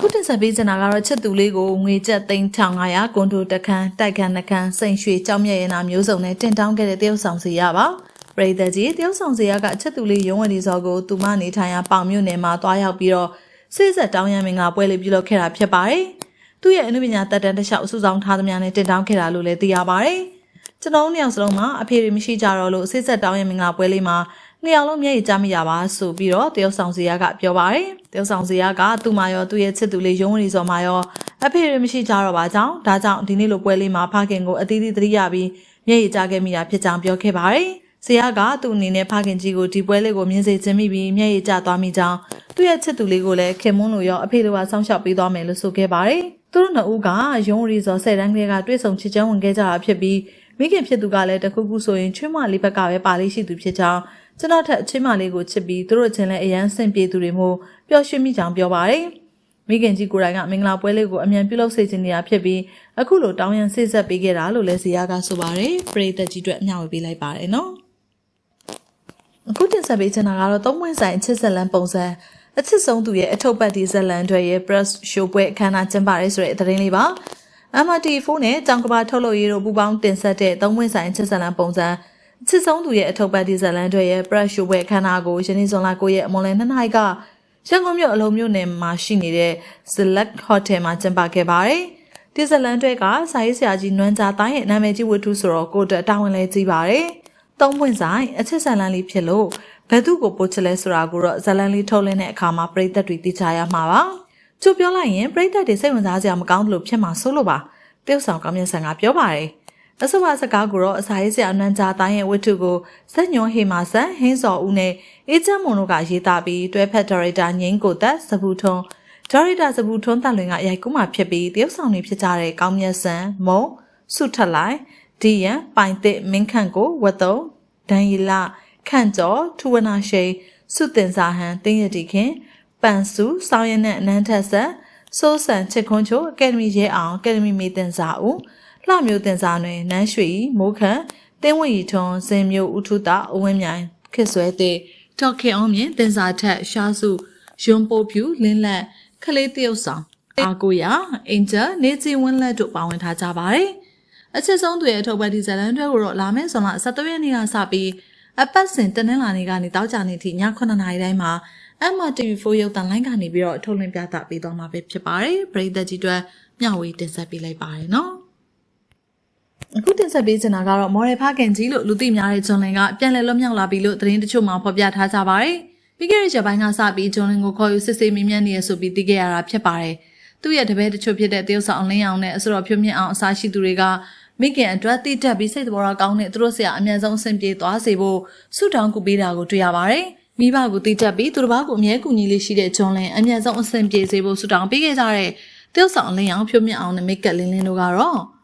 အခုတင်ဆက်ပေးချင်တာကတော့ချက်သူလေးကိုငွေကျပ်သိန်း1500ကွန်ဒိုတစ်ခန်းတိုက်ခန်းနှစ်ခန်းစိန်ရွှေကြောင်းမြတ်ရနာမျိုးစုံနဲ့တင်တောင်းခဲ့တဲ့တရုတ်ဆောင်စီရပါပရိသတ်ကြီးတရုတ်ဆောင်စီရကချက်သူလေးရုံးဝတီစော်ကိုသူမနေထိုင်ရာပေါင်မြို့နယ်မှာတွားရောက်ပြီးတော့စိတ်ဆက်တောင်းရမင်္ဂလာပွဲလေးပြုလုပ်ခဲ့တာဖြစ်ပါတယ်သူ့ရဲ့အနုပညာတက်တန်းတစ်လျှောက်အစုဆောင်ထားသမျှနဲ့တင်တောင်းခဲ့တာလို့လည်းသိရပါတယ်ကျွန်တော်တို့နှစ်ယောက်စလုံးမှာအဖေတွေမရှိကြတော့လို့စိတ်ဆက်တောင်းရမင်္ဂလာပွဲလေးမှာ နှစ်ယောက်လုံးမျက်ရည်ကျမရပါဆိုပြီးတော့တရုတ်ဆောင်စီရကပြောပါတယ်တရုတ်ဆောင်စီရကသူ့မာရောသူ့ရဲ့ချစ်သူလေးရုံးဝတီစော်မာရောအဖေတွေမရှိကြတော့ပါကြောင်းဒါကြောင့်ဒီနေ့လိုပွဲလေးမှာဖခင်ကိုအသီးသီးသတိရပြီးမျက်ရည်ကျခဲ့မိတာဖြစ်ကြောင်းပြောခဲ့ပါတယ်ဆရာကသူ့အနေနဲ့ဖခင်ကြီးကိုဒီပွဲလေးကိုမြင်စေခြင်းမိပြီးမျက်ရည်ကျသွားမိကြောင်းသူ့ရဲ့ချစ်သူလေးကိုလည်းခင်မွန်းလိုရောအဖေလိုပါစောင့်ရှောက်ပေးသွားမယ်လို့ဆိုခဲ့ပါတယ်သူတို့နှစ်ဦးကရုံးရီစော်ဆယ်တန်းကလေးကတွေ့ဆုံချစ်ချမ်းဝင်ခဲ့ကြတာဖြစ်ပြီးမိခင်ဖြစ်သူကလည်းတခုခုဆိုရင်ချွေးမလေးဘက်ကပဲပါလေးရှိသူဖြစ်ကြောင်း ကျွန်တော်ထက်ချင်းမလေးကိုချစ်ပြီးသူတို့ချင်းလည်းအရန်ဆင်ပြေသူတွေမို့ပျော်ရွှင်မိကြောင်းပြောပါတယ်မိခင်ကြီးကိုယ်တိုင်ကမင်္ဂလာပွဲလေးကိုအမြန်ပြုလုပ်စေချင်နေတာဖြစ်ပြီးအခုလိုတောင်းရန်စိတ်ဆက်ပေးခဲ့တာလို့လည်းဇီယာကဆိုပါတယ်ပရိသတ်ကြီးအတွက်အမျှဝေပေးလိုက်ပါတယ်နော်အခုတင်ဆက်ပေးချင်တာကတော့သုံးပွင့်ဆိုင်အချစ်ဇလန်ပုံစံအချစ်ဆုံးသူရဲ့အထုပ်ပတ်ဒီဇလန်တွေရဲ့ press show ပွဲအခမ်းအနားကျင်းပရဲဆိုတဲ့သတင်းလေးပါ MRT4 နဲ့ကြောင်ကဘာထုတ်လုပ်ရေးတို့ပူးပေါင်းတင်ဆက်တဲ့သုံးပွင့်ဆိုင်အချစ်ဇလန်ပုံစံအ ချစ်ဆုံးသူရဲ့အထုပ်ပတ်ဒီဇလန်တွေရဲ့ press show ပွဲအခမ်းအနားကိုယနေ့ဇွန်လ9ရက်အမွန်လယ်2နာရီကရန်ကုန်မြို့အလုံးမြို့နယ်မှာရှိနေတဲ့ Select Hotel မှာကျင်းပခဲ့ပါတယ်။ဒီဇလန်တွေကစာရေးဆရာကြီးနွမ်းကြားတိုင်းရဲ့နာမည်ကြီးဝတ္ထုဆိုတော့ကိုတက်တာဝန်လဲကြီးပါတယ်။သုံးပွင့်ဆိုင်အချစ်ဇလန်လေးဖြစ်လို့ဘယ်သူကိုပို့ချလဲဆိုတာကိုတော့ဇလန်လေးထုတ်လင်းတဲ့အခါမှာပြိသက်တွေသိချရမှာပါ။ကျုပ်ပြောလိုက်ရင်ပြိသက်တွေစိတ်ဝင်စားစရာမကောင်းသလိုဖြစ်မှာဆိုလို့ပါ။တယောက်ဆောင်ကောင်းမြတ်ဆန်ကပြောပါတယ်။ အဆိုပါစကားကိုတော့အစာရေးဆရာနန်းကြားတိုင်းရဲ့ဝတ္ထုကိုဇက်ညွန်ဟေမာဆန်ဟင်းစော်ဦးနဲ့အေးချမ်းမွန်တို့ကရေးသားပြီးတွဲဖက်ဒါရိုက်တာငိမ့်ကိုသက်စပူထွန်းဒါရိုက်တာစပူထွန်းတက်လွင်ကရိုက်ကူးမှဖြစ်ပြီးတရုတ်ဆောင်တွေဖြစ်ကြတဲ့ကောင်းမြတ်ဆန်မုံစုထက်လိုက်ဒီယန်ပိုင်တစ်မင်းခန့်ကိုဝတ်တုံဒန်ရီလာခန့်ကျော်ထူဝနာရှိန်စုတင်စာဟန်တင်းရတီခင်ပန်စုစောင်းရနဲ့အနန်းထက်ဆက်စိုးစံချစ်ခွန်းချိုအကယ်ဒမီရဲအောင်အကယ်ဒမီမေတင်စာဦး လှမျိုးတင်စာတွင်နန်းရွှေမိုးခန့်တင်းဝရီထွန်းစင်မျိုးဥထုတာအဝင်းမြိုင်ခစ်ဆွဲတဲ့ဒေါက်ခင်အောင်မြင့်တင်စာထက်ရှားစုယွန်ပိုဖြူလင်းလက်ခလေးတရုတ်ဆောင်အာကိုရအင်ဂျယ်နေချီဝင်းလက်တို့ပါဝင်ထားကြပါတယ်အချစ်ဆုံးသူရဲ့အထုပ်ပတ်ဒီဇလန်တွေကိုတော့လာမယ့်ဇွန်လ17ရက်နေ့ကစပြီးအပတ်စဉ်တနင်္လာနေ့ကနေတောက်ကြနေ့ထိည9:00နာရီတိုင်းမှာ MRTV4 ရုပ်သံလိုင်းကနေပြီးတော့ထုတ်လွှင့်ပြသပေးသွားမှာပဲဖြစ်ပါတယ်ပရိသတ်ကြီးတို့မျှဝေတင်ဆက်ပေးလိုက်ပါတယ်နော် အခုတင်ဆက်ပေးချင်တာကတော့မော်ရယ်ဖခင်ကြီးလို့လူသိများတဲ့ဂျွန်လင်ကပြန်လည်လွတ်မြောက်လာပြီလို့သတင်းတချို့မှဖော်ပြထားကြပါတယ်။ပြီးခဲ့တဲ့ရက်ပိုင်းကစပြီးဂျွန်လင်ကိုခေါ်ယူစစ်ဆေးမေးမြန်းနေရဆိုပြီးသိခဲ့ရတာဖြစ်ပါတယ်။သူ့ရဲ့တပည့်တချို့ဖြစ်တဲ့တရုတ်ဆောင်လင်းအောင်နဲ့အစိုးရဖြိုးမြင့်အောင်အစားရှိသူတွေကမိခင်အတွက်တိတက်ပြီးစိတ်တော်ရကောင်းတဲ့သူတို့ဆရာအမြန်ဆုံးအဆင်ပြေသွားစေဖို့ဆုတောင်းကူပေးတာကိုတွေ့ရပါတယ်။မိဘကိုတိတက်ပြီးသူတစ်ပါးကိုအမြဲကူညီလေးရှိတဲ့ဂျွန်လင်အမြန်ဆုံးအဆင်ပြေစေဖို့ဆုတောင်းပေးခဲ့ကြတဲ့တရုတ်ဆောင်လင်းအောင်ဖြိုးမြင့်အောင်နဲ့မိကက်လင်းလင်းတို့ကတော့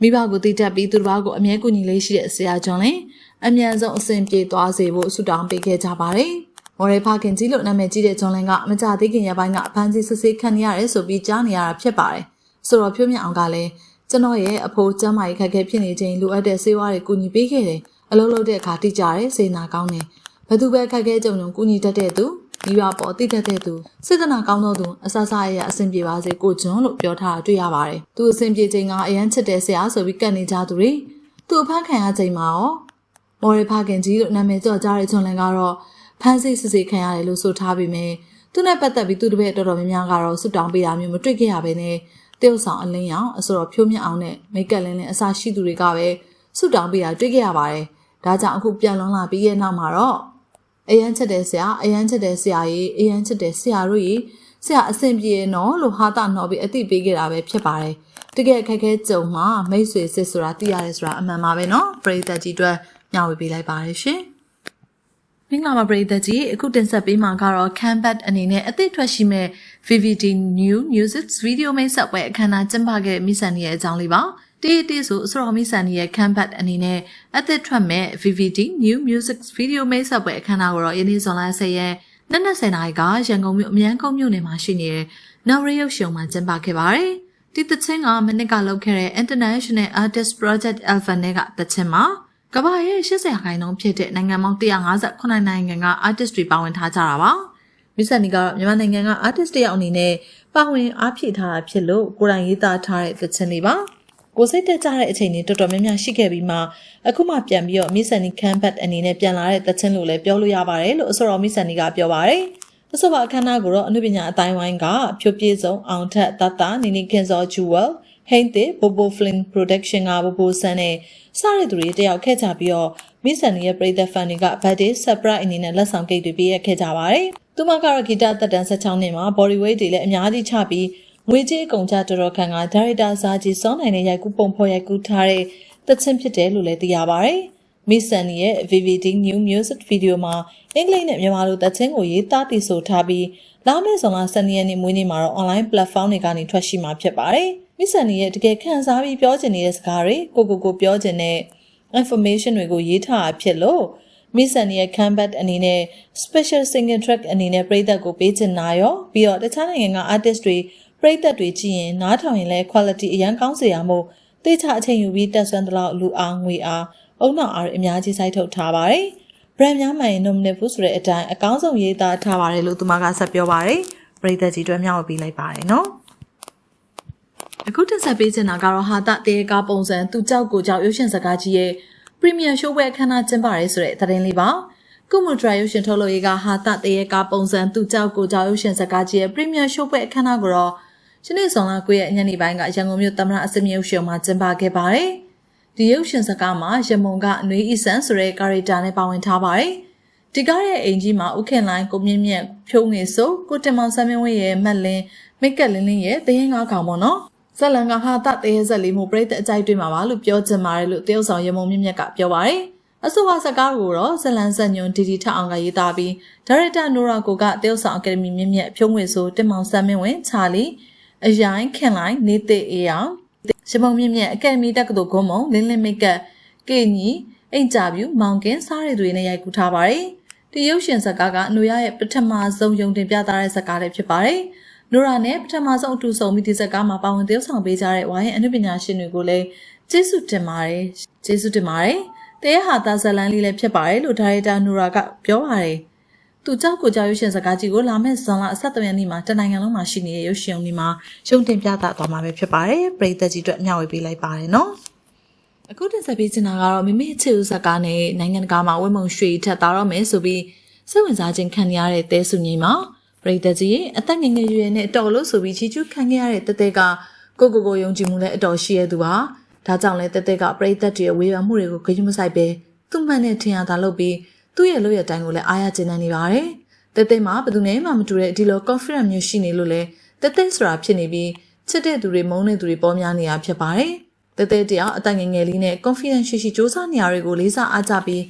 မိဘကိုတိတက်ပြီးသူတစ်ပါးကိုအမြဲကူညီလေးရှိတဲ့ဆရာဂျွန်လင်အမြန်ဆုံးအဆင်ပြေသွားစေဖို့ဆုတောင်းပေးခဲ့ကြပါတယ်။မော်ရယ်ဖခင်ကြီးလို့နာမည်ကြီးတဲ့ဂျွန်လင်ကမကြသေးခင်ရပိုင်းကအဖမ်းဆီးစစ်ဆေးခံရရဲဆိုပြီးကြားနေရတာဖြစ်ပါတယ်။ဆိုတော့ဖြိုးမြင့်အောင်ကလည်းကျွန်တော်ရဲ့အဖိုးကျမ်းမာရေးခက်ခဲဖြစ်နေချိန်လိုအပ်တဲ့ဆေးဝါးတွေကူညီပေးခဲ့တယ်။အလုပ်လုပ်တဲ့အခါတိကျတယ်စေနာကောင်းတယ်။ဘသူပဲခက်ခဲကြုံကြုံကူညီတတ်တဲ့သူ မိဘပေါ်တိတတ်တဲ့သူစေတနာကောင်းသောသူအဆဆအရအဆင်ပြေပါစေကိုကျွန်းလို့ပြောထားတာတွေ့ရပါတယ်။သူအဆင်ပြေချိန်ကအရန်ချစ်တဲ့ဆရာဆိုပြီးကတ်နေကြသူတွေသူ့အဖမ်းခံရချိန်မှာရောမော်ရီဖခင်ကြီးလို့နာမည်ကျော်ကြတဲ့ဂျွန်လန်ကတော့ဖမ်းဆီးစစ်ဆေးခံရတယ်လို့ဆိုထားပေမဲ့သူနဲ့ပတ်သက်ပြီးသူတပည့်တော်တော်များများကတော့ဆွတောင်းပေးတာမျိုးမတွေ့ခဲ့ရဘဲနဲ့တရုတ်ဆောင်အလင်းရောင်အဆိုတော်ဖြိုးမြင့်အောင်နဲ့မိတ်ကပ်လင်းလင်းအစားရှိသူတွေကပဲဆွတောင်းပေးတာတွေ့ခဲ့ရပါတယ်။ဒါကြောင့်အခုပြန်လွန်လာပြီးရဲ့နောက်မှာတော့ အရန်ချက်တဲ့ဆရာအရန်ချက်တဲ့ဆရာကြီးအရန်ချက်တဲ့ဆရာတို့ကြီးဆရာအဆင်ပြေနော်လို့ဟာတာနော်ပြီးအသိပေးခဲ့တာပဲဖြစ်ပါတယ်တကယ်ခက်ခဲကြုံမှာမိတ်ဆွေစစ်ဆိုတာသိရတယ်ဆိုတာအမှန်ပါပဲနော်ပရိသတ်ကြီးအတွက်ညှော်ဝေပေးလိုက်ပါတယ်ရှင်မင်္ဂလာပါပရိသတ်ကြီးအခုတင်ဆက်ပေးမှာကတော့ Canbat အနေနဲ့အသစ်ထွက်ရှိမဲ့ VVD New Music Video Mix ဆက်ပွဲအခမ်းအနားကျင်းပခဲ့တဲ့မိဆန်ရဲ့အကြောင်းလေးပါ တေးတေးဆိုအစောမိဆန်ရဲ့ Canbat အနေနဲ့အသစ်ထွက်မဲ့ VVD New Music Video Mix ဆက်ပွဲအခမ်းအနားကိုတော့ယနေ့ဇွန်လ10ရက်နေ့နဲ့10နာရီကရန်ကုန်မြို့အမြန်ကုန်းမြို့နယ်မှာရှိနေတဲ့နော်ရီရုပ်ရှင်မှာကျင်းပခဲ့ပါတယ်ဒီသချင်းကမနစ်ကလုပ်ခဲ့တဲ့ International Artist Project Alpha နဲ့ကသချင်းမှာကမ္ဘာရဲ့80ရာခိုင်နှုန်းဖြစ်တဲ့နိုင်ငံပေါင်း158နိုင်ငံက artist တွေပါဝင်ထားကြတာပါမစ္စနီကတော့မြန်မာနိုင်ငံက artist တယောက်အနေနဲ့ပါဝင်အားဖြည့်ထားတာဖြစ်လို့ကိုယ်တိုင်ရေးသားထားတဲ့သချင်းလေးပါ ကိုစိတ်တက်ကြတဲ့အချိန်တွေတော်တော်များများရှိခဲ့ပြီးမှအခုမှပြန်ပြီးတော့မစ္စနီကန်ဘတ်အနေနဲ့ပြန်လာတဲ့သချင်းလို့လည်းပြောလို့ရပါတယ်လို့အစောတော်မစ္စနီကပြောပါတယ်အဆိုပါအခမ်းအနားကိုတော့အနုပညာအတိုင်းဝိုင်းကဖြိုပြေဆုံးအောင်ထက်တတနီနီခင်စောဂျူဝယ်ဟိန်းတေဘိုဘိုဖလင်ပရိုဒက်ရှင်ကဘိုဘိုဆန်နဲ့စတဲ့သူတွေတယောက်ခဲ့ကြပြီးတော့မစ္စနီရဲ့ပရိသတ်ဖန်တွေက birthday surprise အနေနဲ့လက်ဆောင်ကိတ်တွေပေးရခဲ့ကြပါတယ်သူမကတော့ဂီတသက်တမ်း16နှစ်မှာ body weight တွေလည်းအများကြီးချပြီး ငွေကြေးအကုန်ကြတော်တော်ခံကဒါရိုက်တာဇာကြီးစောနိုင်တဲ့ရိုက်ကူးပုံဖော်ရိုက်ကူးထားတဲ့သချင်းဖြစ်တယ်လို့လည်းသိရပါတယ်။ Miss Sunny ရဲ့ VVD New Music Video မှာအင်္ဂလိပ်နဲ့မြန်မာလိုသချင်းကိုရေးသားတည်ဆိုထားပြီးလာမယ့်ဇွန်လ12ရက်နေ့မွေးနေ့မှာတော့ online platform တွေကနေထွက်ရှိမှာဖြစ်ပါတယ်။ Miss Sunny ရဲ့တကယ်ခန်းစားပြီးပြောချင်နေတဲ့စကားတွေကိုကိုကိုပြောချင်တဲ့ information တွေကိုရေးထားတာဖြစ်လို့ Miss Sunny ရဲ့ comeback အနေနဲ့ special single track အနေနဲ့ပြည်သက်ကိုပေးချင်တာရောပြီးတော့တခြားနိုင်ငံက artist တွေ ပြည်သက်တွေကြည့်ရင်နားထောင်ရင်လည်း quality အရန်ကောင်းစေရမို့တေချာအချိန်ယူပြီးတက်ဆွမ်းတလောက်လူအားငွေအားအုံနောက်အားတွေအများကြီးစိုက်ထုတ်ထားပါတယ်။ brand များမှရင် nominate ဖို့ဆိုတဲ့အတိုင်းအကောင်းဆုံးရေးသားထားပါတယ်လို့သူမကဆက်ပြောပါတယ်။ပြည်သက်ကြီးတွဲမြောက်ပြီးလိုက်ပါတယ်နော်။အခုတက်ဆက်ပေးချင်တာကတော့ဟာတတေကားပုံစံသူကြောက်ကိုကြောက်ရုပ်ရှင်စကားကြီးရဲ့ Premier Show ပွဲအခမ်းအနားကျင်းပရဲဆိုတဲ့သတင်းလေးပါ။ကုမှုဒရာရုပ်ရှင်ထုတ်လို့ရေးကဟာတတေကားပုံစံသူကြောက်ကိုကြောက်ရုပ်ရှင်စကားကြီးရဲ့ Premier Show ပွဲအခမ်းအနားကိုတော့ ယနေ့ဆောင်လာ9ရက်ညနေပိုင်းကရန်ကုန်မြို့သမ္မတအစမြရုပ်ရှင်မှာကျင်းပခဲ့ပါတယ်။ဒီရုပ်ရှင်စကားမှာရမုံကအနွေးအီဆန်ဆိုတဲ့ကာရီတာနဲ့ပါဝင်ထားပါတယ်။ဒီကားရဲ့အိမ်ကြီးမှာဥခင်လိုင်းကိုမြင့်မြတ်ဖြိုးငေဆိုကိုတင်မောင်ဆမ်းမင်းဝင်းရဲ့မက်လင်းမိတ်ကက်လင်းလင်းရဲ့တရင်ငါးကောင်ပေါ့နော်။ဇလန်ကဟာတတရေဇက်လေးမှုပြိတ္တအကြိုက်တွေ့မှာပါလို့ပြောချင်ပါတယ်လို့တရုတ်ဆောင်ရမုံမြင့်မြတ်ကပြောပါတယ်။အဆိုပါစကားကိုတော့ဇလန်ဆက်ညွန်ဒီဒီထအောင်ကရေးသားပြီးဒါရိုက်တာနိုရာကိုကတရုတ်ဆောင်အကယ်ဒမီမြင့်မြတ်ဖြိုးငွေဆိုတင်မောင်ဆမ်းမင်းဝင်းချာလီ အရိုင်းခင်လိုက်နေသိအေးအောင်ရမုံမြင့်မြတ်အကယ်ဒမီတက္ကသိုလ်ဂုံမုံလင်းလင်းမိတ်ကပ်ကေညီအင်တာဗျူးမောင်ကင်းစားရည်တွေနဲ့ရိုက်ကူးထားပါတယ်။ဒီရုပ်ရှင်ဇာတ်ကားကအနုရရဲ့ပထမဆုံးယုံတင်ပြသတဲ့ဇာတ်ကားလေးဖြစ်ပါတယ်။နိုရာနဲ့ပထမဆုံးအတူဆုံပြီးဒီဇာတ်ကားမှာပါဝင်သရုပ်ဆောင်ပေးကြတဲ့ဝိုင်းအနုပညာရှင်တွေကိုလည်းကျေးဇူးတင်ပါတယ်။ကျေးဇူးတင်ပါတယ်။တဲဟာသားဇလန်းလေးလည်းဖြစ်ပါတယ်လို့ဒါရိုက်တာနိုရာကပြောပါတယ်။ သူကြောက်ကိုကြောက်ရုပ်ရှင်စကားကြီးကိုလာမယ့်ဇွန်လ23ရက်နေ့မှာတနိုင်ငံလုံးမှာရှိနေတဲ့ရုပ်ရှင်တွေမှာရုံတင်ပြသသွားမှာပဲဖြစ်ပါတယ်ပရိသတ်ကြီးအတွက်မျှဝေပေးလိုက်ပါတယ်နော်အခုတင်ဆက်ပေးချင်တာကတော့မိမိချစ်ဦးဇကားနဲ့နိုင်ငံတကာမှာဝိမုံရွှေထက်သားတော့မယ်ဆိုပြီးစိတ်ဝင်စားခြင်းခံရတဲ့တဲစုငိမ့်မှာပရိသတ်ကြီးအသက်ငယ်ငယ်ရွယ်နဲ့အတော်လို့ဆိုပြီးချီကျူးခံခဲ့ရတဲ့တဲတဲကကိုကိုကိုယုံကြည်မှုနဲ့အတော်ရှိရသူပါဒါကြောင့်လဲတဲတဲကပရိသတ်တွေရဲ့ဝေဖန်မှုတွေကိုဂရုမစိုက်ပဲသူ့မှန်တဲ့ထင်ရတာလုပ်ပြီး သူ့ရဲ့လုပ်ရတိုင်းကိုလည်းအားရကျဉ်းနေပါတယ်။တက်တက်မှာဘယ်သူနဲ့မှမတူတဲ့ဒီလို confidence မျိုးရှိနေလို့လဲတက်တက်ဆိုတာဖြစ်နေပြီးချစ်တဲ့သူတွေမုန်းတဲ့သူတွေပေါ်များနေတာဖြစ်ပါတယ်။တက်တက်တယောက်အတိုင်ငယ်ငယ်လေးနဲ့ confidence ရှိရှိစူးစမ်းနေရတွေကိုလေးစားအားကြပြီး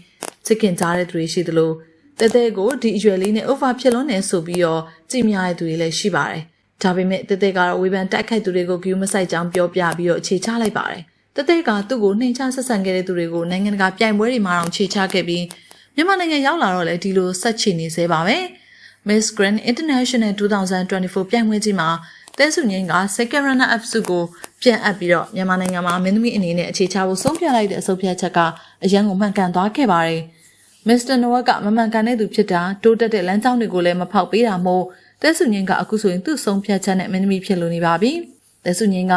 ချစ်ခင်ကြတဲ့သူတွေရှိသလိုတက်တက်ကိုဒီအရွယ်လေးနဲ့ over ဖြစ်လွန်းနေဆိုပြီးတော့ကြည်များတဲ့သူတွေလည်းရှိပါတယ်။ဒါပေမဲ့တက်တက်ကတော့ဝေဖန်တိုက်ခိုက်သူတွေကို view မဆိုင်ကြောင်းပြောပြပြီးတော့အခြေချလိုက်ပါတယ်။တက်တက်ကသူ့ကိုနှိမ်ချဆက်ဆံခဲ့တဲ့သူတွေကိုနိုင်ငံတကာပြိုင်ပွဲတွေမှာတော့ခြေချခဲ့ပြီး မြန်မာနိုင်ငံရောက်လာတော့လည်းဒီလိုဆက်ချီနေသေးပါပဲ Miss Grand International 2024ပြိုင်ပွဲကြီးမှာတဲစုငင်းက second runner up စုကိုပြန်အပ်ပြီးတော့မြန်မာနိုင်ငံမှာမင်းသမီးအနေနဲ့အခြေချဖို့ဆုံးဖြတ်လိုက်တဲ့အဆုတ်ဖြတ်ချက်ကအရန်ကိုမှန်ကန်သွားခဲ့ပါတယ်။ Mr. Noah ကမမှန်ကန်တဲ့သူဖြစ်တာတိုးတက်တဲ့လမ်းကြောင်းတွေကိုလည်းမဖောက်ပေးတာမို့တဲစုငင်းကအခုဆိုရင်သူ့ဆုံးဖြတ်ချက်နဲ့မင်းသမီးဖြစ်လို့နေပါပြီ။တဲစုငင်းက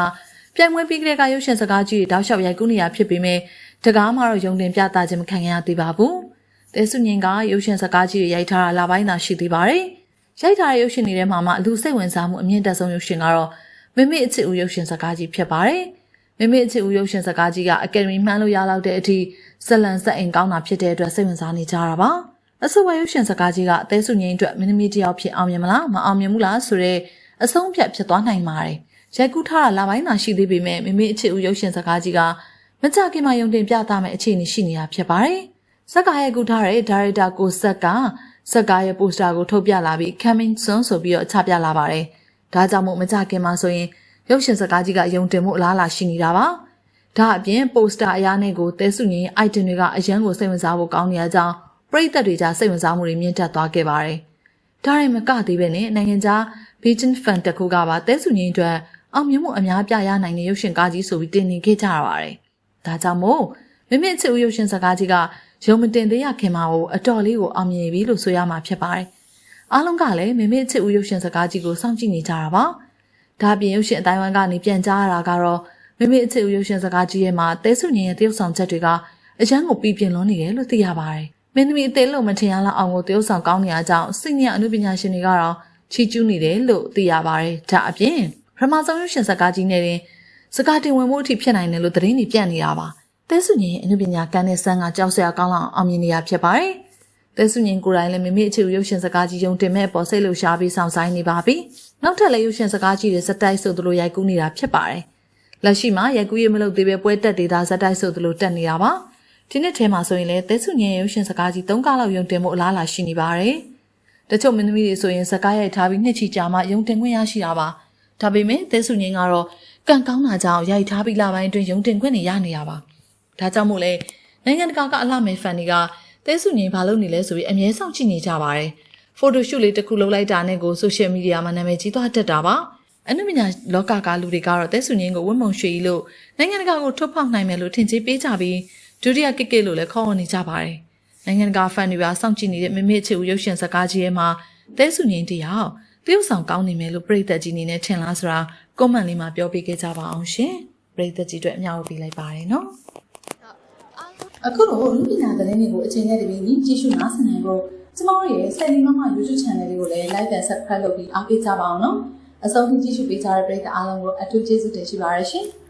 ပြိုင်ပွဲပြီးကလေးကရုပ်ရှင်စကားကြီးတောက်လျှောက်ရိုက်ကူးနေရဖြစ်ပေမဲ့တကားမှတော့ယုံတင်ပြသခြင်းမခံရသေးပါဘူး။ တဲစုညင်ကရုပ်ရှင်စကားကြီးရိုက်ထားတာလာပိုင်းသာရှိသေးပါတယ်။ရိုက်ထားတဲ့ရုပ်ရှင်တွေထဲမှာမှလူစိတ်ဝင်စားမှုအမြင့်တက်ဆုံးရုပ်ရှင်ကတော့မမေအချစ်ဦးရုပ်ရှင်စကားကြီးဖြစ်ပါတယ်။မမေအချစ်ဦးရုပ်ရှင်စကားကြီးကအကယ်ဒမီမှန်းလို့ရလောက်တဲ့အထိဇလန်ဆက်အိမ်ကောင်းတာဖြစ်တဲ့အတွက်စိတ်ဝင်စားနေကြတာပါ။အဆိုပါရုပ်ရှင်စကားကြီးကတဲစုညင်အတွက်မင်းသမီးတယောက်ဖြစ်အောင်မြင်မလားမအောင်မြင်ဘူးလားဆိုတော့အဆုံးဖြတ်ဖြစ်သွားနိုင်ပါတယ်။ရိုက်ကူးထားတာလာပိုင်းသာရှိသေးပေမဲ့မမေအချစ်ဦးရုပ်ရှင်စကားကြီးကမကြခင်မှာယုံတင်ပြသမယ့်အခြေအနေရှိနေတာဖြစ်ပါတယ်။ ဇက်ကာရဲ့ကူထားတဲ့ဒါရိုက်တာကိုဆက်ကဇက်ကာရဲ့ပိုစတာကိုထုတ်ပြလာပြီး coming soon ဆိုပြီးတော့ချပြလာပါတယ်။ဒါကြောင့်မို့မကြခင်မှာဆိုရင်ရုပ်ရှင်ဇက်ကားကြီးကယုံတင်မှုအလားအလာရှိနေတာပါ။ဒါအပြင် ပိုစတာအရာနဲ့ကိုတဲစုငင်း item တွေကအရန်ကိုစိတ်ဝင်စားဖို့ကောင်းနေကြကြောင်းပရိသတ်တွေကြားစိတ်ဝင်စားမှုတွေမြင့်တက်သွားခဲ့ပါတယ်။ဒါရင်မကသေးပဲနဲ့နိုင်ငံခြား Beijing Fan တခုကပါတဲစုငင်းအတွက်အောင်မြင်မှုအများပြရနိုင်တဲ့ရုပ်ရှင်ကားကြီးဆိုပြီးတင်နေခဲ့ကြရပါတယ်။ဒါကြောင့်မို့မမေချစ်ဦးရုပ်ရှင်ဇာတ်ကားကြီးက ရုံမတင်သေးရခင်မှာကိုအတော်လေးကိုအောင်မြင်ပြီလို့ဆိုရမှာဖြစ်ပါတယ်။အားလုံးကလည်းမိမိအချစ်ဦးရုပ်ရှင်စကားကြီးကိုစောင့်ကြည့်နေကြတာပါဒါအပြင်ရုပ်ရှင်အတိုင်းဝိုင်းကနေပြန်ကြားရတာကတော့မိမိအချစ်ဦးရုပ်ရှင်စကားကြီးရဲ့မှာတဲဆုညင်ရဲ့တရုပ်ဆောင်ချက်တွေကအရန်ကိုပြီးပြင်းလွန်နေတယ်လို့သိရပါတယ်မင်းသမီးအသေးလုံးမထင်ရလောက်အောင်ကိုတရုပ်ဆောင်ကောင်းနေရကြောင်းစိတ်ညစ်အမှုပညာရှင်တွေကတော့ချီးကျူးနေတယ်လို့သိရပါတယ်ဒါအပြင်ပထမဆုံးရုပ်ရှင်စကားကြီးနဲ့တင်စကားတင်ဝင်မှုအထိဖြစ်နိုင်တယ်လို့သတင်းတွေပြန့်နေတာပါ တဲဆုညင်ရဲ့အမှုပညာကန်းတဲ့ဆန်းကကြောက်စရာကောင်းလောက်အောင်မြင်နေရဖြစ်ပါတယ်တဲဆုညင်ကိုယ်တိုင်လည်းမိမိအချစ်ဦးရုပ်ရှင်စကားကြီးယုံတင်မဲ့ပေါ်စိတ်လှရှားပြီးဆောင်ဆိုင်နေပါပြီနောက်ထပ်လည်းရုပ်ရှင်စကားကြီးတွေစက်တိုက်ဆိုသလိုရိုက်ကူးနေတာဖြစ်ပါတယ်လက်ရှိမှာရိုက်ကူးရမလို့သေးပဲပွဲတက်ဒေတာဇက်တိုက်ဆိုသလိုတက်နေတာပါဒီနှစ်ထဲမှာဆိုရင်လည်းတဲဆုညင်ရဲ့ရုပ်ရှင်စကားကြီး၃ကားလောက်ယုံတင်မှုအလားအလာရှိနေပါတယ်တချို့မင်းသမီးတွေဆိုရင်စကားရိုက်ထားပြီးနှစ်ချီကြာမှယုံတင်ခွင့်ရရှိတာပါဒါပေမဲ့တဲဆုညင်ကတော့ကံကောင်းတာကြောင့်ရိုက်ထားပြီးလပိုင်းအတွင်းယုံတင်ခွင့်နေရနေရပါ ဒါကြောင့်မို့လဲနိုင်ငံတကာကအလှမဲ့ဖန်တွေကတဲဆုညင်ဘာလုပ်နေလဲဆိုပြီးအမြဲစောင့်ကြည့်နေကြပါတယ်ဖိုတိုရှုလေးတစ်ခုလုပ်လိုက်တာနဲ့ကိုဆိုရှယ်မီဒီယာမှာနာမည်ကြီးသွားတတ်တာပါအနုပညာလောကကလူတွေကတော့တဲဆုညင်ကိုဝတ်မုံရွှေကြီးလို့နိုင်ငံတကာကိုထုတ်ဖောက်နိုင်မယ်လို့ထင်ကြေးပေးကြပြီးဒုတိယကိကိလို့လည်းခေါ်ဝေါ်နေကြပါတယ်နိုင်ငံတကာဖန်တွေကစောင့်ကြည့်နေတဲ့မမေ့ချေဦးရုပ်ရှင်စကားကြီးရဲ့မှာတဲဆုညင်တယောက်တရုပ်ဆောင်ကောင်းနေမယ်လို့ပြည်သက်ကြီးနေနဲ့ထင်လားဆိုတာကွန်မန့်လေးမှာပြောပြခဲ့ကြပါအောင်ရှင်ပြည်သက်ကြီးအတွက်အများကြီးပေးလိုက်ပါတယ်နော် အခုတော့လူပညာသတင်းတွေကိုအချိန်နဲ့တပြေးညီကြည့်ရှုနားဆင်နိုင်ဖို့ကျမတို့ရဲ့ Selly Mama YouTube Channel လေးကိုလည်း Like and Subscribe လုပ်ပြီးအားပေးကြပါအောင်နော်အဆုံးထိကြည့်ရှုပေးကြတဲ့ပရိသတ်အားလုံးကိုအထူးကျေးဇူးတင်ရှိပါရရှင်။